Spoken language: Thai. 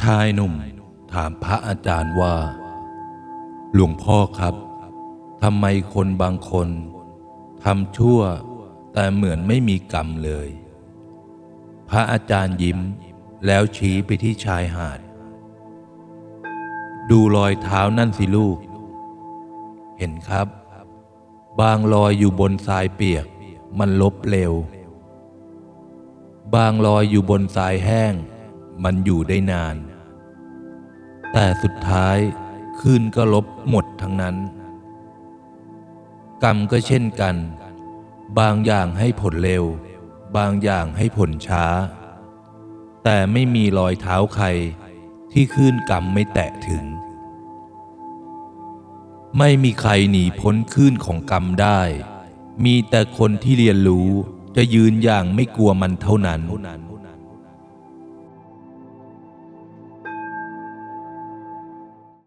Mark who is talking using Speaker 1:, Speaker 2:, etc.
Speaker 1: ชายหนุ่มถามพระอาจารย์ว่า หลวงพ่อครับทำไมคนบางคนทำชั่วแต่เหมือนไม่มีกรรมเลย พระอาจารย์ยิ้มแล้วชี้ไปที่ชายหาด ดูรอยเท้านั่นสิลูก เห็นครับ บางรอยอยู่บนทรายเปียกมันลบเร็ว บางรอยอยู่บนทรายแห้ง มันอยู่ได้นาน แต่สุดท้ายคืนก็ลบหมดทั้งนั้น กรรมก็เช่นกัน บางอย่างให้ผลเร็ว บางอย่างให้ผลช้า แต่ไม่มีรอยเท้าใครที่คืนกรรมไม่แตะถึง ไม่มีใครหนีพ้นคืนของกรรมได้ มีแต่คนที่เรียนรู้จะยืนอย่างไม่กลัวมันเท่านั้น